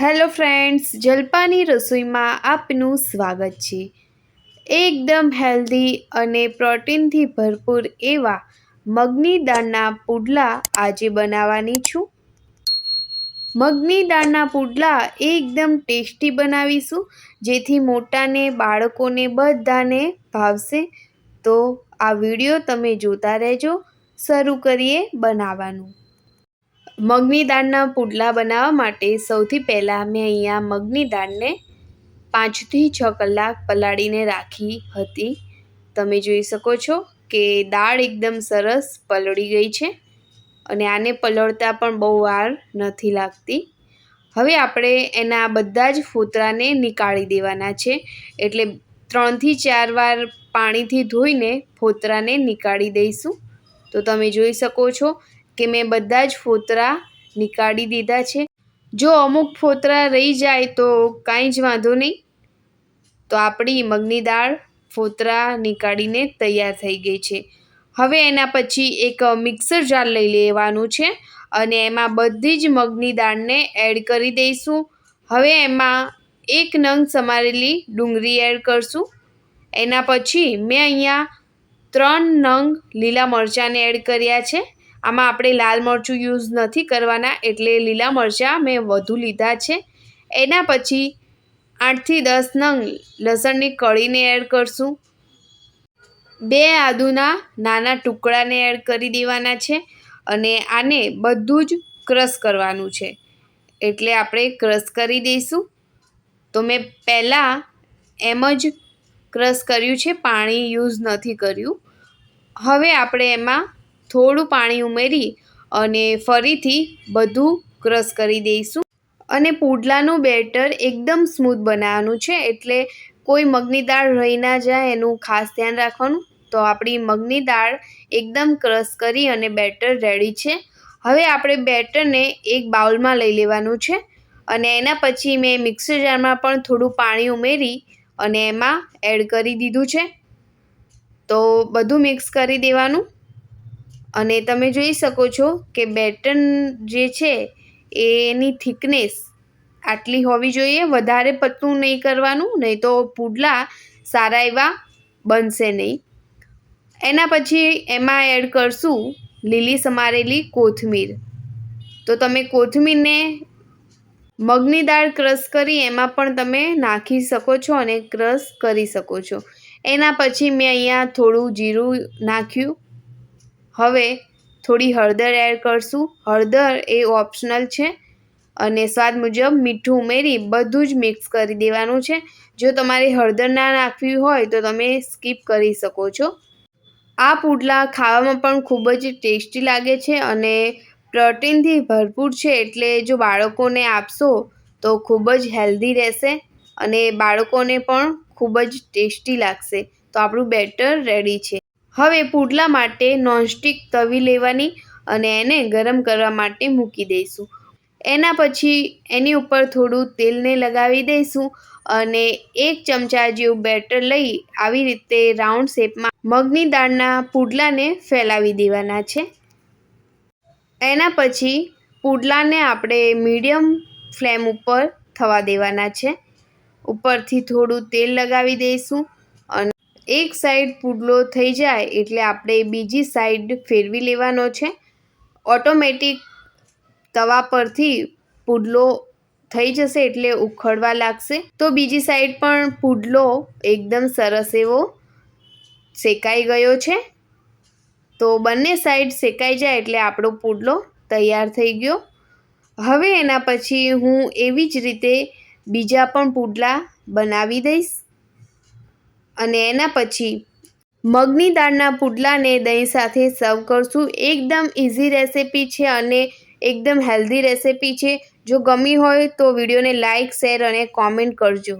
Hello friends, જલપાની રસોઈમાં આપનું સ્વાગત છે. એકદમ હેલ્ધી અને પ્રોટીનથી ભરપૂર એવા મગની દાળના પુડલા આજે બનાવવાની છું. મગની દાળના પુડલા એકદમ ટેસ્ટી બનાવીશું, જેથી મોટાને, બાળકોને બધાને ભાવશે. તો આ વીડિયો તમે જોતા રહેજો. શરૂ કરીએ બનાવવાનું. મગની દાળના પુડલા બનાવવા માટે સૌથી પહેલાં મેં અહીંયા મગની દાળને પાંચથી છ કલાક પલાળીને રાખી હતી. તમે જોઈ શકો છો કે દાળ એકદમ સરસ પલળી ગઈ છે અને આને પલળતા પણ બહુ વાર નથી લાગતી. હવે આપણે એના બધા જ ફોતરાને નીકાળી દેવાના છે એટલે ત્રણથી ચાર વાર પાણીથી ધોઈને ફોતરાને નીકાળી દઈશું. તો તમે જોઈ શકો છો કે મેં બધા જ ફોતરા નીકાળી દીધા છે. જો અમુક ફોતરા રહી જાય તો કાંઈ જ વાંધો નહીં. તો આપણી મગની દાળ ફોતરા નીકાળીને તૈયાર થઈ ગઈ છે. હવે એના પછી એક મિક્સર જાર લઈ લેવાનું છે અને એમાં બધી જ મગની દાળને એડ કરી દઈશું. હવે એમાં એક નંગ સમારેલી ડુંગળી એડ કરશું. એના પછી મેં અહીંયા ત્રણ નંગ લીલા મરચાંને એડ કર્યા છે. આમાં આપણે લાલ મરચું યુઝ નથી કરવાના એટલે લીલા મરચાં મેં વધુ લીધા છે. એના પછી આઠથી દસ નંગ લસણની કળીને એડ કરશું. બે આદુના નાના ટુકડાને એડ કરી દેવાના છે અને આને બધું જ ક્રશ કરવાનું છે. એટલે આપણે ક્રશ કરી દઈશું. તો મેં પહેલાં એમ જ ક્રશ કર્યું છે, પાણી યુઝ નથી કર્યું. હવે આપણે એમાં થોડું પાણી ઉમેરી અને ફરીથી બધું ક્રશ કરી દઈશું. અને પુડલાનું બેટર એકદમ સ્મૂથ બનાવવાનું છે, એટલે કોઈ મગની દાળ રહી ના જાય એનું ખાસ ધ્યાન રાખવાનું. તો આપણી મગની દાળ એકદમ ક્રશ કરી અને બેટર રેડી છે. હવે આપણે બેટરને એક બાઉલમાં લઈ લેવાનું છે અને એના પછી મેં મિક્સર જારમાં પણ થોડું પાણી ઉમેરી અને એમાં એડ કરી દીધું છે. તો બધું મિક્સ કરી દેવાનું. અને તમે જોઈ શકો છો કે બેટન જે છે, એની થિકનેસ આટલી હોવી જોઈએ, વધારે પતલું નહીં કરવાનું, નહીં તો પુડલા સારા એવા બનશે નહીં. એના પછી એમાં એડ કરશું લીલી સમારેલી કોથમીર. તો તમે કોથમીરને મગની દાળ ક્રશ કરી એમાં પણ તમે નાખી શકો છો અને ક્રશ કરી શકો છો. એના પછી મેં અહીંયા થોડું જીરું નાખ્યું. હવે થોડી હળદર એડ કરશું. હળદર એ ઓપ્શનલ છે અને સ્વાદ મુજબ મીઠું ઉમેરી બધું જ મિક્સ કરી દેવાનું છે. જો તમારે હળદર ના નાખવી હોય તો તમે સ્કીપ કરી શકો છો. આ પુડલા ખાવામાં પણ ખૂબ જ ટેસ્ટી લાગે છે અને પ્રોટીનથી ભરપૂર છે એટલે જો બાળકોને આપશો તો ખૂબ જ હેલ્ધી રહેશે અને બાળકોને પણ ખૂબ જ ટેસ્ટી લાગશે. તો આપણું બેટર રેડી છે. હવે પુડલા માટે નોનસ્ટિક તવી લેવાની અને એને ગરમ કરવા માટે મૂકી દઈશું. એના પછી એની ઉપર થોડું તેલને લગાવી દઈશું અને એક ચમચા જેવું બેટર લઈ આવી રીતે રાઉન્ડ શેપમાં મગની દાળના પુડલાને ફેલાવી દેવાના છે. એના પછી પુડલાને આપણે મીડિયમ ફ્લેમ ઉપર થવા દેવાના છે. ઉપરથી થોડું તેલ લગાવી દઈશું. એક સાઈડ પુડલો થઈ જાય એટલે આપણે બીજી સાઈડ ફેરવી લેવાનો છે. ઓટોમેટિક તવા પરથી પુડલો થઈ જશે એટલે ઉખડવા લાગશે. તો બીજી સાઈડ પણ પુડલો એકદમ સરસ એવો શેકાઈ ગયો છે. તો બંને સાઈડ શેકાઈ જાય એટલે આપણો પુડલો તૈયાર થઈ ગયો. હવે એના પછી હું એવી જ રીતે બીજા પણ પુડલા બનાવી દઈશ. અને એના પછી મગની દાળના પુડલાને દહીં સાથે સર્વ કરશું. એકદમ ઇઝી રેસિપી છે અને એકદમ હેલ્ધી રેસિપી છે. જો ગમી હોય તો વિડીયોને લાઇક શેર અને કોમેન્ટ કરજો.